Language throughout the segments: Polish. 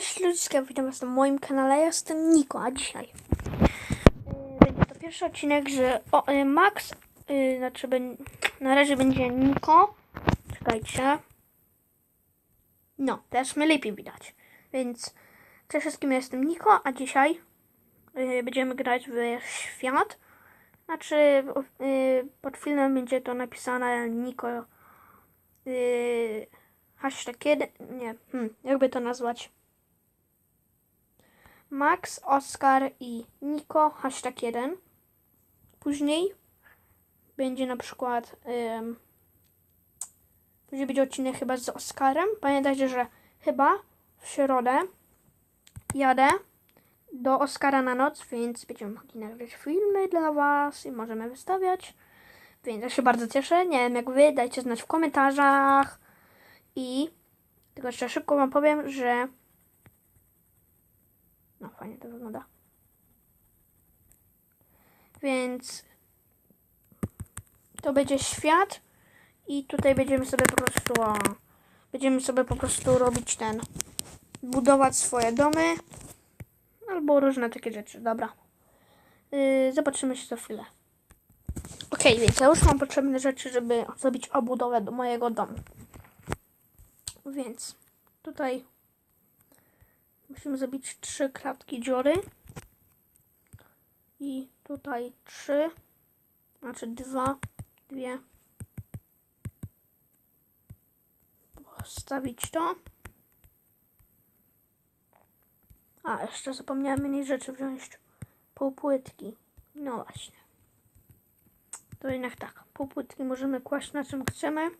Cześć ludziska, witam was na moim kanale, ja jestem Niko, a dzisiaj y, będzie to pierwszy odcinek, że o, y, Max, y, znaczy na razie będzie Niko, czekajcie, no, teraz mnie lepiej widać, więc cześć wszystkim, ja jestem Niko, a dzisiaj będziemy grać w świat, znaczy pod filmem będzie to napisane Niko, hashtag jeden, nie, hmm, jakby to nazwać, Max, Oskar i Niko, hashtag 1. Później będzie na przykład. Ym, później będzie odcinek chyba z Oskarem. Pamiętajcie, że chyba w środę jadę do Oskara na noc, więc będziemy mogli nagrać filmy dla Was i możemy wystawiać. Więc ja się bardzo cieszę. Nie wiem jak Wy, dajcie znać w komentarzach. I tylko jeszcze szybko Wam powiem, że no fajnie to wygląda. Więc to będzie świat i tutaj będziemy sobie po prostu o, będziemy sobie po prostu robić ten budować swoje domy albo różne takie rzeczy. Dobra. Yy, zobaczymy się za chwilę. Ok, więc ja już mam potrzebne rzeczy, żeby zrobić obudowę do mojego domu. Więc tutaj Musimy zrobić trzy kratki dziury. I tutaj trzy. Znaczy dwa, dwie. Postawić to. A, jeszcze zapomniałem innej rzeczy wziąć. Półpłytki. No właśnie. To jednak tak. Półpłytki możemy kłaść na czym chcemy.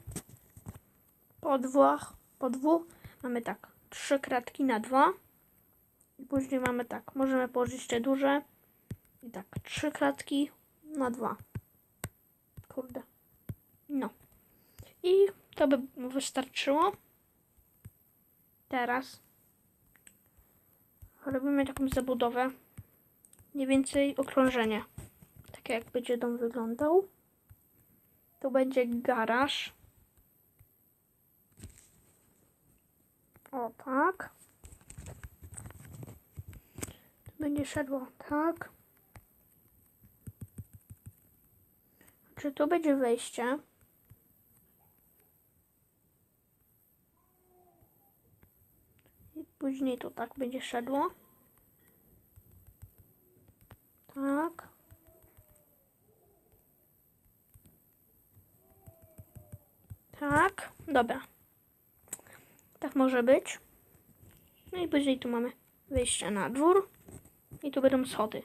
Po dwóch, po dwóch mamy tak. Trzy kratki na dwa. Później mamy tak, możemy położyć te duże. I tak, trzy kratki na dwa. Kurde. No. I to by wystarczyło. Teraz robimy taką zabudowę. Mniej więcej okrążenie. Tak jak będzie dom wyglądał. Tu będzie garaż. O tak. Będzie szedło tak. Czy tu będzie wejście? I później to tak będzie szedło. Tak. Tak, dobra. Tak może być. No i później tu mamy wyjście na dwór. I tu będą schody.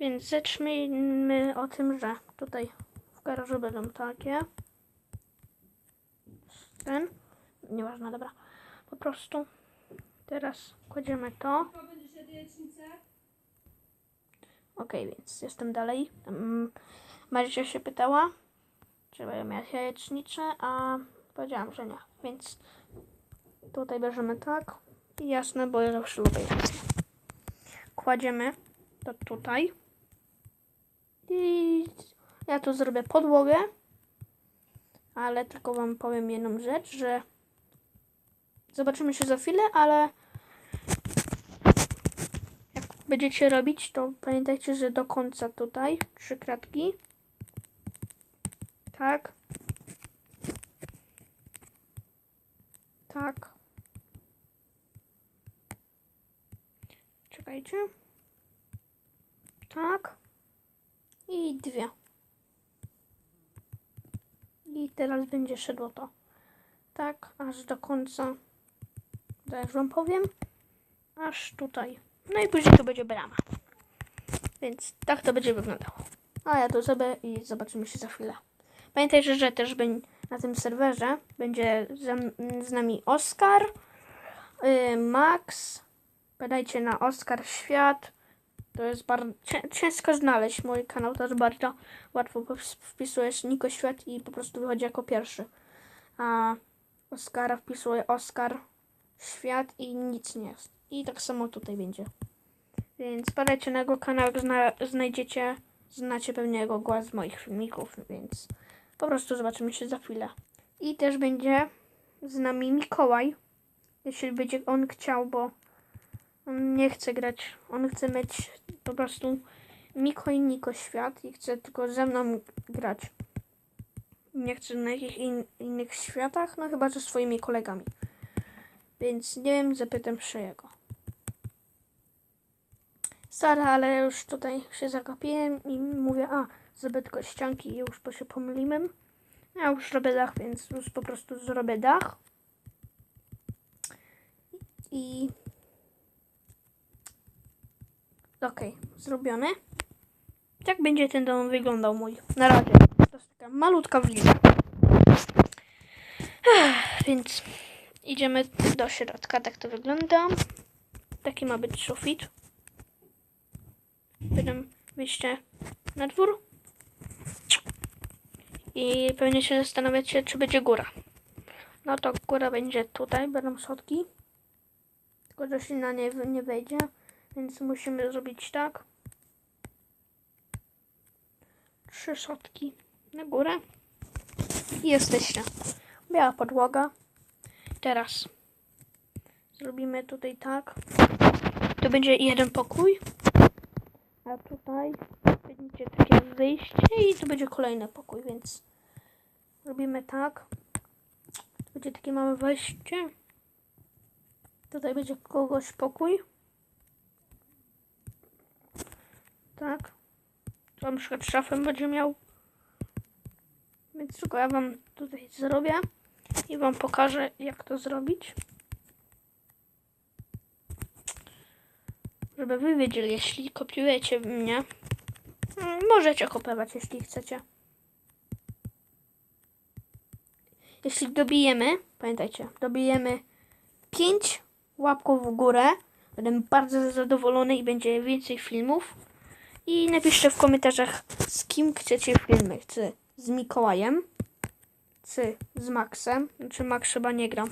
Więc zacznijmy o tym, że tutaj w garażu będą takie. Ten. Nieważne, dobra. Po prostu teraz kładziemy to. Ok, więc jestem dalej. Um, Marysia się pytała, czy będę miała jajecznicze, a powiedziałam, że nie. Więc tutaj bierzemy tak. Jasne, bo ja zawsze lubię kładziemy to tutaj. I ja tu zrobię podłogę. Ale tylko wam powiem jedną rzecz, że zobaczymy się za chwilę, ale jak będziecie robić, to pamiętajcie, że do końca tutaj trzy kratki. Tak. Tak. Czekajcie. Tak. I dwie. I teraz będzie szedło to. Tak, aż do końca. Jak wam powiem. Aż tutaj. No i później to będzie brama. Więc tak to będzie wyglądało. A ja to zrobię i zobaczymy się za chwilę. Pamiętajcie, że też na tym serwerze będzie z nami Oskar, y, Max, Badajcie na Oskar Świat. To jest bardzo ciężko znaleźć mój kanał, to jest bardzo łatwo. Wpisujesz Niko Świat i po prostu wychodzi jako pierwszy. A Oskara wpisuję Oskar Świat i nic nie jest. I tak samo tutaj będzie. Więc badajcie na jego kanał, zna znajdziecie, znacie pewnie jego głos z moich filmików, więc po prostu zobaczymy się za chwilę. I też będzie z nami Mikołaj, jeśli będzie on chciał, bo on nie chce grać. On chce mieć po prostu Miko i Niko świat i chce tylko ze mną grać. Nie chce na jakich in, innych światach, no chyba, że swoimi kolegami. Więc nie wiem, zapytam się jego. Sara, ale już tutaj się zagapiłem i mówię, a, zrobię tylko ścianki i już bo się pomyliłem. Ja już robię dach, więc już po prostu zrobię dach. I... Okej, zrobione. Tak będzie ten dom wyglądał mój. Na razie. To jest taka malutka wliwa. Więc idziemy do środka. Tak to wygląda. Taki ma być sufit. Potem wyjście na dwór. I pewnie się zastanawiacie, czy będzie góra. No to góra będzie tutaj, będą schodki. Tylko, że się na nie nie wejdzie, więc musimy zrobić tak. Trzy schodki na górę. I jesteście. Biała podłoga. Teraz zrobimy tutaj tak. To będzie jeden pokój. A tutaj będzie takie wyjście i tu będzie kolejny pokój, więc robimy tak. Tu będzie takie małe wejście. Tutaj będzie kogoś pokój. Tak. Tu na przykład szafę będzie miał. Więc tylko ja wam tutaj zrobię i wam pokażę jak to zrobić. Żeby wy wiedzieli, jeśli kopiujecie mnie, mm, możecie kopiować, jeśli chcecie. Jeśli dobijemy, pamiętajcie, dobijemy 5 łapków w górę, będę bardzo zadowolony i będzie więcej filmów. I napiszcie w komentarzach, z kim chcecie filmy. Czy z Mikołajem, czy z Maxem, znaczy Max chyba nie gra,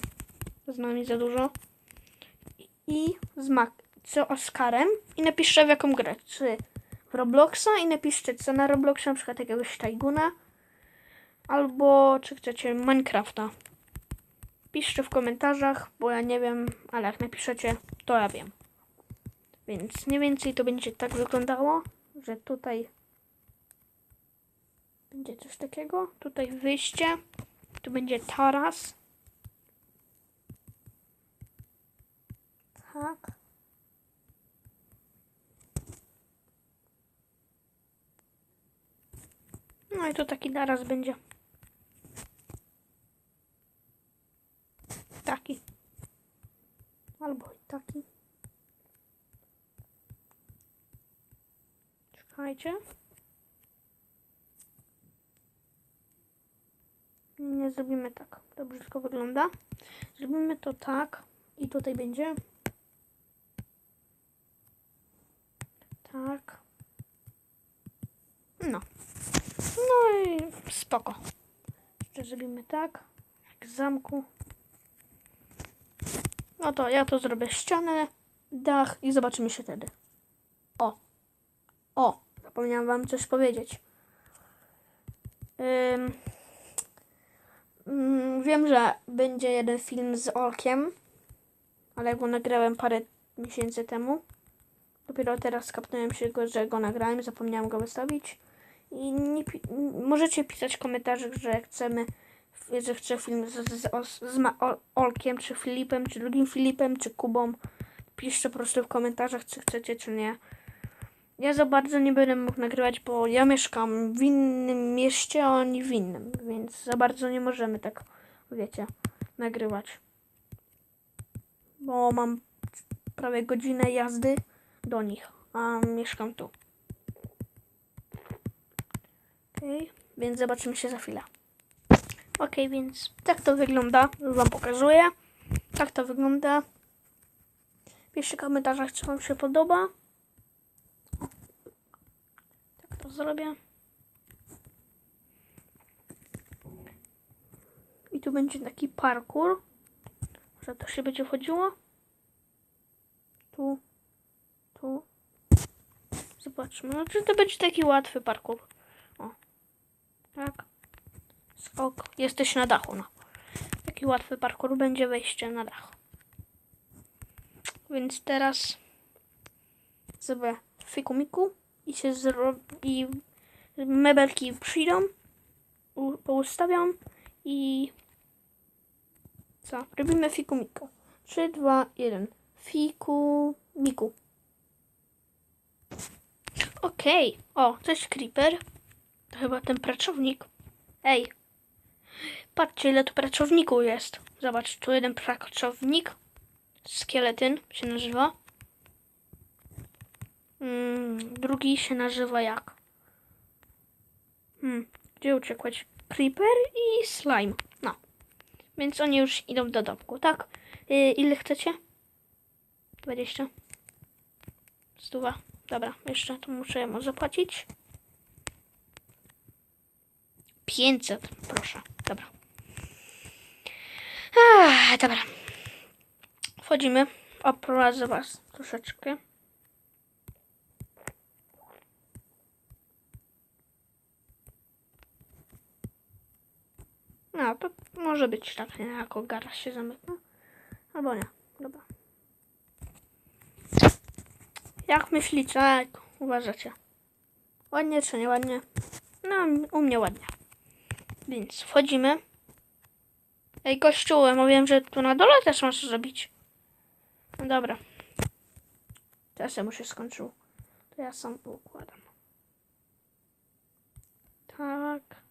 z nami za dużo. I z Max, co Oskarem i napiszcie w jaką grę. Czy w Robloxa i napiszcie co na Robloxie, na przykład jakiegoś Tajguna. Albo czy chcecie Minecrafta. Piszcie w komentarzach, bo ja nie wiem, ale jak napiszecie, to ja wiem. Więc mniej więcej to będzie tak wyglądało, że tutaj będzie coś takiego. Tutaj wyjście. Tu będzie taras. Tak. No i tu taki taras będzie. Taki. Albo taki. Czekajcie. Nie zrobimy tak. To brzydko wygląda. Zrobimy to tak. I tutaj będzie. Tak. No. No i spoko. Jeszcze zrobimy tak. Jak zamku. No to ja to zrobię ścianę, dach i zobaczymy się wtedy. O. O. Zapomniałam wam coś powiedzieć. Ym, mm, wiem, że będzie jeden film z Olkiem, ale go nagrałem parę miesięcy temu. Dopiero teraz skapnąłem się go, że go nagrałem, zapomniałem go wystawić. I nie możecie pisać w komentarzach, że chcemy, że chcę film z, z, z, z Olkiem, czy Filipem, czy drugim Filipem, czy Kubą. Piszcie po prostu w komentarzach, czy chcecie, czy nie. Ja za bardzo nie będę mógł nagrywać, bo ja mieszkam w innym mieście, a oni w innym, więc za bardzo nie możemy tak, wiecie, nagrywać. Bo mam prawie godzinę jazdy do nich, a mieszkam tu. Okej, więc zobaczymy się za chwilę. Okej, więc tak to wygląda. Już Wam pokazuję. Tak to wygląda. Piszcie w komentarzach, co Wam się podoba. Tak to zrobię. I tu będzie taki parkour. Że to się będzie wchodziło. Tu. Tu. Zobaczmy. No, czy to będzie taki łatwy parkour. O. Tak. Skok. Jesteś na dachu, no. Taki łatwy parkour będzie wejście na dach. Więc teraz zrobię fikumiku i się zrobi. Mebelki przyjdą, u- poustawiam i. Co? Robimy fikumiku. 3, 2, 1. Fikumiku. Okej. O, to jest creeper. To chyba ten pracownik. Ej. Patrzcie, ile tu pracowników jest. Zobacz, tu jeden pracownik. Skieletyn się nazywa. Mm, drugi się nazywa jak? Hmm, gdzie uciekłeś? Creeper i slime. No. Więc oni już idą do domku, tak? Y, ile chcecie? 20. Stuwa. Dobra, jeszcze to muszę mu zapłacić. 500, proszę. Dobra. Ach, dobra. Wchodzimy. Oprowadzę was troszeczkę. No, to może być tak, nie? Jako garaż się zamyka. Albo nie. Dobra. Jak myślicie? Jak uważacie? Ładnie czy nie ładnie? No, u mnie ładnie. Więc wchodzimy. Ej, kościół, mówiłem, że tu na dole też masz zrobić. No dobra. Teraz ja mu się skończył. To ja sam układam. Tak.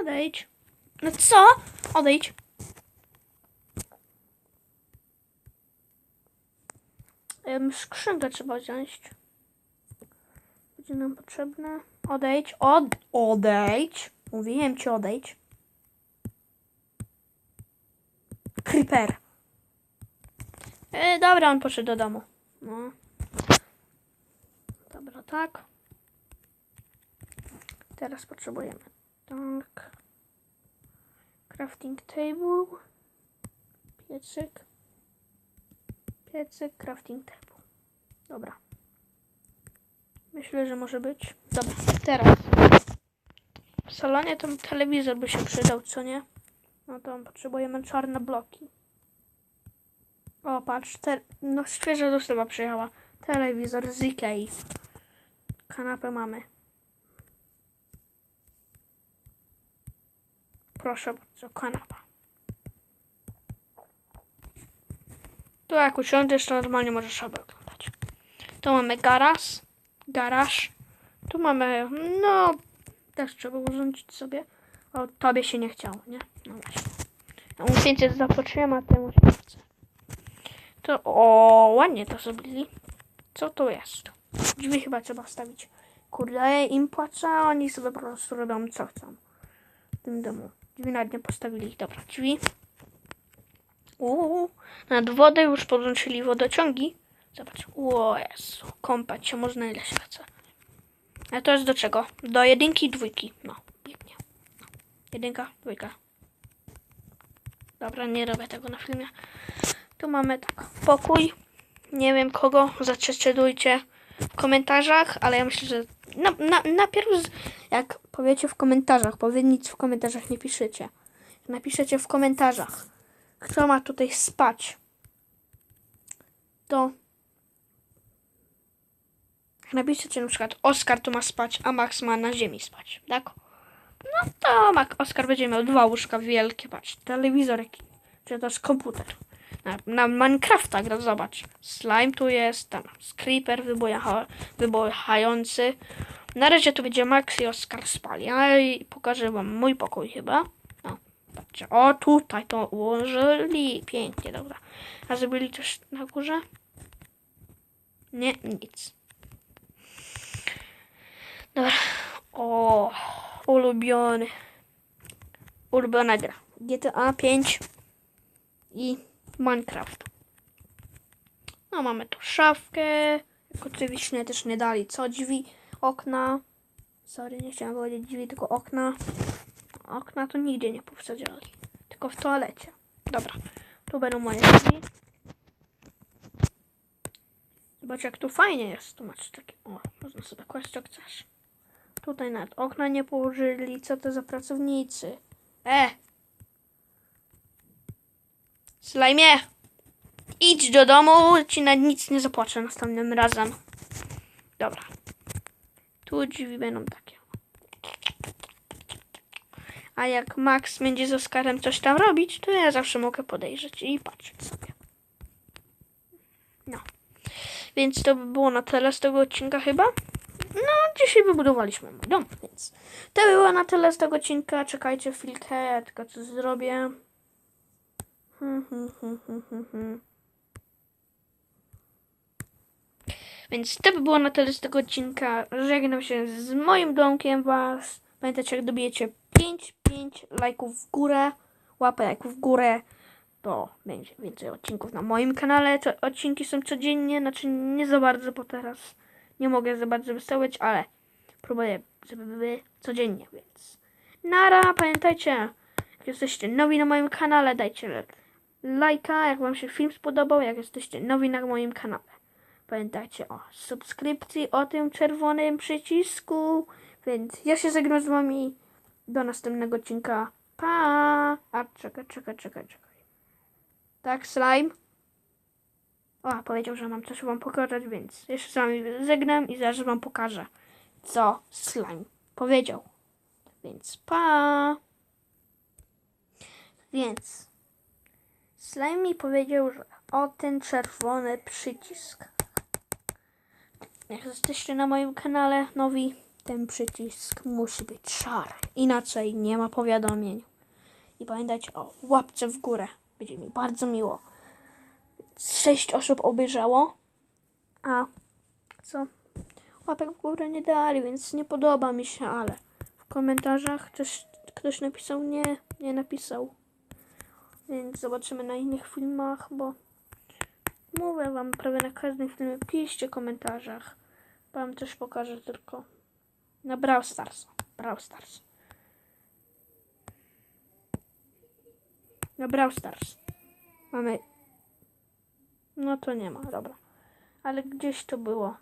Odejdź. No co? Odejdź. Em, Skrzynkę trzeba wziąć. Będzie nam potrzebne. Odejdź. Od odejdź. Mówiłem ci odejdź. Creeper. E, dobra, on poszedł do domu. No. Dobra, tak. Teraz potrzebujemy. Tak. Crafting table. Piecyk. Piecyk, crafting table. Dobra. Myślę, że może być. Dobra, teraz. W salonie tam telewizor by się przydał, co nie? No to potrzebujemy czarne bloki. O, patrz, te, no świeża dostawa przyjechała. Telewizor z Ikei. Kanapę mamy. Proszę bardzo, kanapa. Tu jak usiądziesz, to normalnie możesz sobie oglądać. Tu mamy garaż. Garaż. Tu mamy, no, też trzeba urządzić sobie. O, tobie się nie chciało, nie? No właśnie. Ja mu 500 zapłaciłem, a temu się chce. To, o, ładnie to zrobili. Co to jest? Drzwi chyba trzeba wstawić. Kurde, im płacę, oni sobie po prostu robią co chcą. W tym domu. Drzwi nawet nie postawili. Dobra, drzwi. Uuu, nad wodę już podłączyli wodociągi. Zobacz. O Jezu, kąpać się można ile chce. A to jest do czego? Do jedynki i dwójki. No, pięknie. No. Jedynka, dwójka. Dobra, nie robię tego na filmie. Tu mamy tak, pokój. Nie wiem kogo, zaczeczedujcie w komentarzach, ale ja myślę, że na, na, najpierw jak powiecie w komentarzach, bo wy nic w komentarzach nie piszecie. Napiszecie w komentarzach, kto ma tutaj spać, to napiszecie na przykład Oskar tu ma spać, a Max ma na ziemi spać, tak? No to Mac, Oskar będzie miał dwa łóżka wielkie, patrz, telewizor, czy to jest komputer. Na, na Minecrafta gra, zobacz. Slime tu jest, tam Creeper wybucha, wybuchający. Na razie tu będzie Max i Oskar spali, ale i pokażę wam mój pokój chyba. No, patrzcie, o tutaj to ułożyli, pięknie, dobra. A zrobili coś na górze? Nie, nic. Dobra, o, ulubiony, ulubiona gra. GTA 5 i Minecraft. No mamy tu szafkę. Jak oczywiście też nie dali co drzwi, okna. Sorry, nie chciałam powiedzieć drzwi, tylko okna. Okna to nigdzie nie powsadzali. Tylko w toalecie. Dobra, tu będą moje drzwi. Zobacz jak tu fajnie jest. Tu masz takie, o, można sobie kłaść jak chcesz. Tutaj nawet okna nie położyli. Co to za pracownicy? E! Slajmie! Idź do domu, ci na nic nie zapłacę następnym razem. Dobra. Tu drzwi będą takie. A jak Max będzie z Oskarem coś tam robić, to ja zawsze mogę podejrzeć i patrzeć sobie. No. Więc to by było na tyle z tego odcinka chyba. No, dzisiaj wybudowaliśmy mój dom, więc to by było na tyle z tego odcinka. Czekajcie chwilkę, tylko coś zrobię. Hmm, hmm, hmm, hmm, hmm, hmm. Więc to by było na tyle z tego odcinka. Żegnam się z moim domkiem was. Pamiętajcie, jak dobijecie 5, 5 lajków w górę, łapek w górę, to będzie więcej odcinków na moim kanale. To odcinki są codziennie, znaczy nie za bardzo, bo teraz nie mogę za bardzo wystawiać, ale próbuję, żeby były codziennie, więc nara, pamiętajcie, jak jesteście nowi na moim kanale, dajcie lajka, jak wam się film spodobał, jak jesteście nowi na moim kanale. Pamiętajcie o subskrypcji, o tym czerwonym przycisku. Więc ja się żegnam z wami. Do następnego odcinka. Pa! A czekaj, czekaj, czekaj, czekaj. Tak, slime. O, powiedział, że mam coś wam pokazać, więc jeszcze z wami żegnam i zaraz wam pokażę, co slime powiedział. Więc pa! Więc slime powiedział, że o ten czerwony przycisk. Jak jesteście na moim kanale nowi, ten przycisk musi być szary. Inaczej nie ma powiadomień. I pamiętajcie o łapce w górę. Będzie mi bardzo miło. Sześć osób obejrzało. A co? Łapek w górę nie dali, więc nie podoba mi się, ale w komentarzach też ktoś napisał nie, nie napisał. Więc zobaczymy na innych filmach, bo Mówię wam prawie na każdym filmie, piszcie w komentarzach. Wam też pokażę tylko. Na Brawl Stars. Brawl Stars. Na Brawl Stars. Mamy... No to nie ma, dobra. Ale gdzieś to było.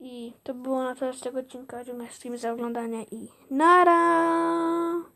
I to było na tyle z tego odcinka. Dziękuję wszystkim za oglądanie i nara!